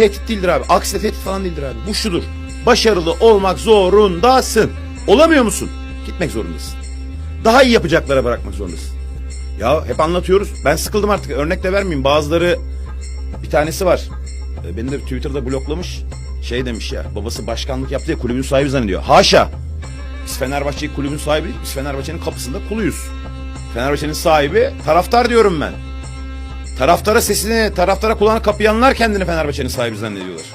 tehdit değildir abi. Aksi de tehdit falan değildir abi. Bu şudur. Başarılı olmak zorundasın. Olamıyor musun? Gitmek zorundasın. Daha iyi yapacaklara bırakmak zorundasın. Ya hep anlatıyoruz. Ben sıkıldım artık. Örnek de vermeyeyim. Bazıları bir tanesi var. E, Beni de Twitter'da bloklamış. Şey demiş ya. Babası başkanlık yaptı ya kulübün sahibi zannediyor. Haşa. Biz Fenerbahçe'yi kulübün sahibi. Biz Fenerbahçe'nin kapısında kuluyuz. Fenerbahçe'nin sahibi taraftar diyorum ben. Taraftara sesini, taraftara kulağını kapayanlar kendini Fenerbahçe'nin sahibi zannediyorlar.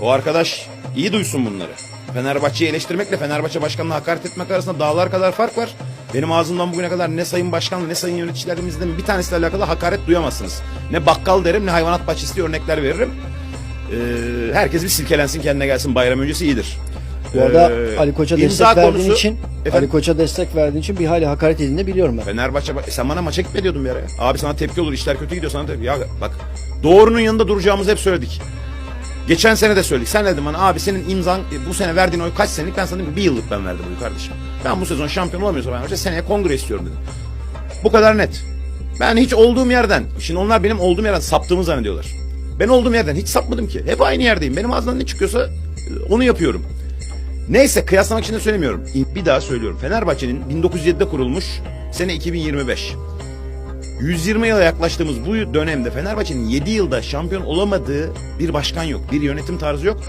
O arkadaş iyi duysun bunları. Fenerbahçe'yi eleştirmekle Fenerbahçe başkanına hakaret etmek arasında dağlar kadar fark var. Benim ağzımdan bugüne kadar ne sayın başkanla ne sayın yöneticilerimizden bir tanesiyle alakalı hakaret duyamazsınız. Ne bakkal derim ne hayvanat bahçesi örnekler veririm. Ee, herkes bir silkelensin kendine gelsin bayram öncesi iyidir. Bu arada Ee, Ali Koç'a destek verdiğin konusu- için Efendim? Ali Koç'a destek verdiğin için bir hali hakaret edildiğini biliyorum ben. Fenerbahçe e sen bana maça gitme diyordun bir ara. ya. Abi sana tepki olur işler kötü gidiyor sana tepki. Ya bak doğrunun yanında duracağımızı hep söyledik. Geçen sene de söyledik. Sen dedin bana abi senin imzan e, bu sene verdiğin oy kaç senelik? Ben sana dedim bir yıllık ben verdim oyu kardeşim. Ben bu sezon şampiyon olamıyorsam Fenerbahçe seneye kongre istiyorum dedim. Bu kadar net. Ben hiç olduğum yerden, şimdi onlar benim olduğum yerden saptığımı zannediyorlar. Ben olduğum yerden hiç sapmadım ki. Hep aynı yerdeyim. Benim ağzımdan ne çıkıyorsa e, onu yapıyorum. Neyse kıyaslamak için de söylemiyorum. Bir daha söylüyorum. Fenerbahçe'nin 1907'de kurulmuş sene 2025. 120 yıla yaklaştığımız bu dönemde Fenerbahçe'nin 7 yılda şampiyon olamadığı bir başkan yok. Bir yönetim tarzı yok.